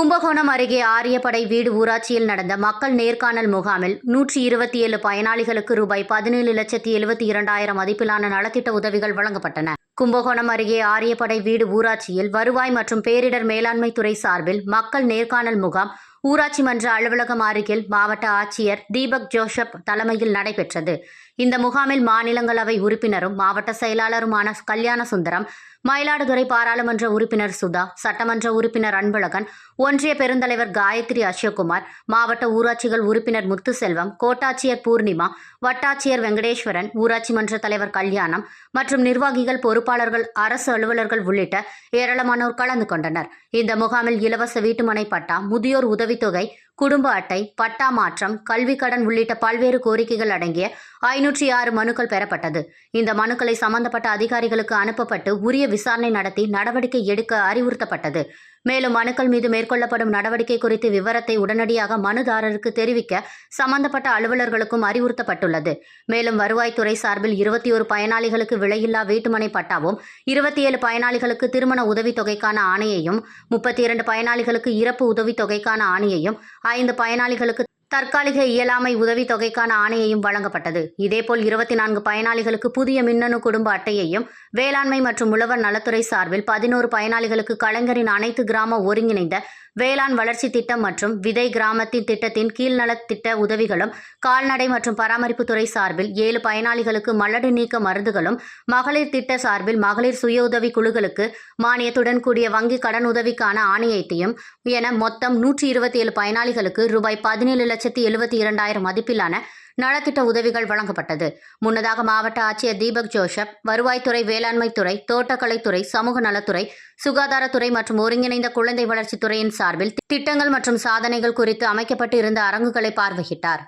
கும்பகோணம் அருகே ஆரியப்படை வீடு ஊராட்சியில் நடந்த மக்கள் நேர்காணல் முகாமில் நூற்றி இருபத்தி ஏழு பயனாளிகளுக்கு ரூபாய் பதினேழு லட்சத்தி எழுபத்தி இரண்டாயிரம் மதிப்பிலான நலத்திட்ட உதவிகள் வழங்கப்பட்டன. கும்பகோணம் அருகே ஆரியப்படை வீடு ஊராட்சியில் வருவாய் மற்றும் பேரிடர் மேலாண்மை துறை சார்பில் மக்கள் நேர்காணல் முகாம் ஊராட்சி மன்ற அலுவலகம் அருகில் மாவட்ட ஆட்சியர் தீபக் ஜோஷப் தலைமையில் நடைபெற்றது. இந்த முகாமில் மாநிலங்களவை உறுப்பினரும் மாவட்ட செயலாளருமான கல்யாண சுந்தரம் மயிலாடுதுறை பாராளுமன்ற உறுப்பினர் சுதா சட்டமன்ற உறுப்பினர் அன்பழகன் ஒன்றிய பெருந்தலைவர் காயத்ரி அசோக்குமார் மாவட்ட ஊராட்சிகள் உறுப்பினர் முத்துசெல்வம் கோட்டாட்சியர் பூர்ணிமா வட்டாட்சியர் வெங்கடேஸ்வரன் ஊராட்சி மன்ற தலைவர் கல்யாணம் மற்றும் நிர்வாகிகள் பொறுப்பாளர்கள் அரசு அலுவலர்கள் உள்ளிட்ட ஏராளமானோர் கலந்து கொண்டனர். இந்த முகாமில் இலவச வீட்டுமனை பட்டா முதியோர் உதவித்தொகை குடும்ப அட்டை பட்டா மாற்றம் கல்வி கடன் உள்ளிட்ட பல்வேறு கோரிக்கைகள் அடங்கிய ஐநூற்றி ஆறு மனுக்கள் பெறப்பட்டது. இந்த மனுக்களை சம்பந்தப்பட்ட அதிகாரிகளுக்கு அனுப்பப்பட்டு உரிய விசாரணை நடத்தி நடவடிக்கை எடுக்க அறிவுறுத்தப்பட்டது. மேலும் மனுக்கள் மீது மேற்கொள்ளப்படும் நடவடிக்கை குறித்து விவரத்தை உடனடியாக மனுதாரருக்கு தெரிவிக்க சம்பந்தப்பட்ட அலுவலர்களுக்கும் அறிவுறுத்தப்பட்டுள்ளது. மேலும் வருவாய்த்துறை சார்பில் இருபத்தி ஒரு பயனாளிகளுக்கு விலையில்லா வீட்டுமனை பட்டாவும் இருபத்தி ஏழு பயனாளிகளுக்கு திருமண உதவித்தொகைக்கான ஆணையையும் முப்பத்தி இரண்டு பயனாளிகளுக்கு இறப்பு உதவித்தொகைக்கான ஆணையையும் ஐந்து பயனாளிகளுக்கு தற்காலிக இயலாமை உதவித்தொகைக்கான ஆணையையும் வழங்கப்பட்டது. இதேபோல் இருபத்தி நான்கு பயனாளிகளுக்கு புதிய மின்னணு குடும்ப அட்டையையும் வேளாண்மை மற்றும் உழவர் நலத்துறை சார்பில் பதினோரு பயனாளிகளுக்கு கலைஞரின் அனைத்து கிராம ஒருங்கிணைந்த வேளாண் வளர்ச்சி திட்டம் மற்றும் விதை கிராமத்தின் திட்டத்தின் கீழ்நலத் திட்ட உதவிகளும் கால்நடை மற்றும் பராமரிப்பு துறை சார்பில் ஏழு பயனாளிகளுக்கு மலடு நீக்க மருந்துகளும் மகளிர் திட்ட சார்பில் மகளிர் சுய உதவி குழுக்களுக்கு மானியத்துடன் கூடிய வங்கி கடன் உதவிக்கான ஆணையத்தையும் என மொத்தம் நூற்றி இருபத்தி ஏழு பயனாளிகளுக்கு ரூபாய் பதினேழு லட்சத்தி எழுபத்தி இரண்டாயிரம் மதிப்பிலான நலத்திட்ட உதவிகள் வழங்கப்பட்டது. முன்னதாக மாவட்ட ஆட்சியர் தீபக் ஜோஷப் வருவாய்த்துறை வேளாண்மைத்துறை தோட்டக்கலைத்துறை சமூக நலத்துறை சுகாதாரத்துறை மற்றும் ஒருங்கிணைந்த குழந்தை வளர்ச்சித்துறையின் சார்பில் திட்டங்கள் மற்றும் சாதனைகள் குறித்து அமைக்கப்பட்டு இருந்த அரங்குகளை பார்வையிட்டார்.